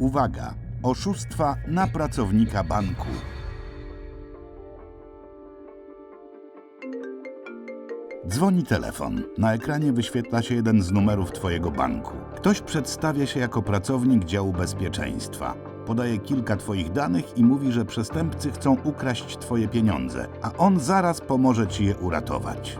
Uwaga! Oszustwa na pracownika banku. Dzwoni telefon. Na ekranie wyświetla się jeden z numerów Twojego banku. Ktoś przedstawia się jako pracownik działu bezpieczeństwa. Podaje kilka Twoich danych i mówi, że przestępcy chcą ukraść Twoje pieniądze, a on zaraz pomoże Ci je uratować.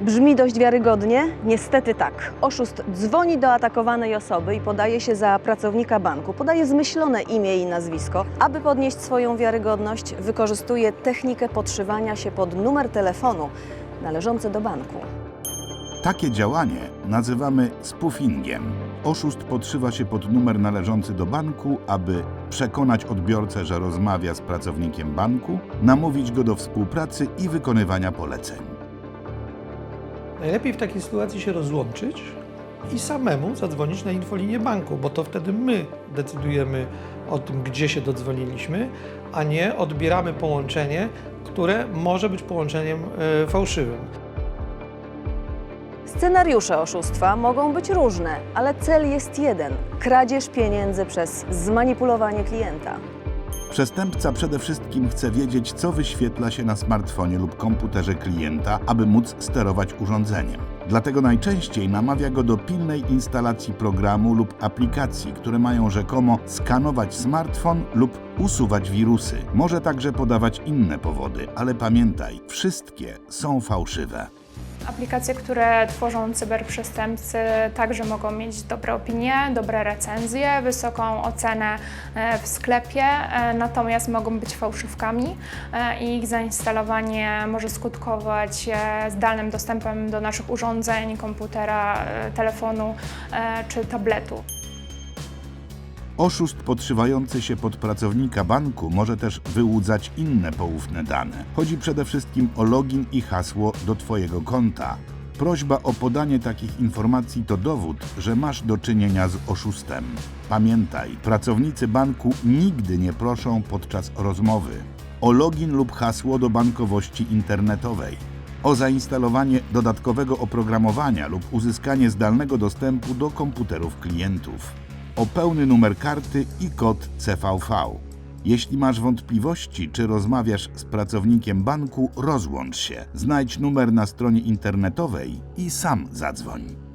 Brzmi dość wiarygodnie? Niestety tak. Oszust dzwoni do atakowanej osoby i podaje się za pracownika banku. Podaje zmyślone imię i nazwisko. Aby podnieść swoją wiarygodność, wykorzystuje technikę podszywania się pod numer telefonu należący do banku. Takie działanie nazywamy spoofingiem. Oszust podszywa się pod numer należący do banku, aby przekonać odbiorcę, że rozmawia z pracownikiem banku, namówić go do współpracy i wykonywania poleceń. Najlepiej w takiej sytuacji się rozłączyć i samemu zadzwonić na infolinię banku, bo to wtedy my decydujemy o tym, gdzie się dodzwoniliśmy, a nie odbieramy połączenie, które może być połączeniem e, fałszywym. Scenariusze oszustwa mogą być różne, ale cel jest jeden kradzież pieniędzy przez zmanipulowanie klienta. Przestępca przede wszystkim chce wiedzieć, co wyświetla się na smartfonie lub komputerze klienta, aby móc sterować urządzeniem. Dlatego najczęściej namawia go do pilnej instalacji programu lub aplikacji, które mają rzekomo skanować smartfon lub usuwać wirusy. Może także podawać inne powody, ale pamiętaj, wszystkie są fałszywe. Aplikacje, które tworzą cyberprzestępcy, także mogą mieć dobre opinie, dobre recenzje, wysoką ocenę e, w sklepie, e, natomiast mogą być fałszywkami e, i ich zainstalowanie może skutkować zdalnym dostępem do naszych urządzeń, komputera, telefonu czy tabletu. Oszust podszywający się pod pracownika banku może też wyłudzać inne poufne dane. Chodzi przede wszystkim o login i hasło do Twojego konta. Prośba o podanie takich informacji to dowód, że masz do czynienia z oszustem. Pamiętaj, pracownicy banku nigdy nie proszą podczas rozmowy o login lub hasło do bankowości internetowej, o zainstalowanie dodatkowego oprogramowania lub uzyskanie zdalnego dostępu do komputerów klientów o pełny numer karty i kod CVV. Jeśli masz wątpliwości, czy rozmawiasz z pracownikiem banku, rozłącz się. Znajdź numer na stronie internetowej i sam zadzwoń.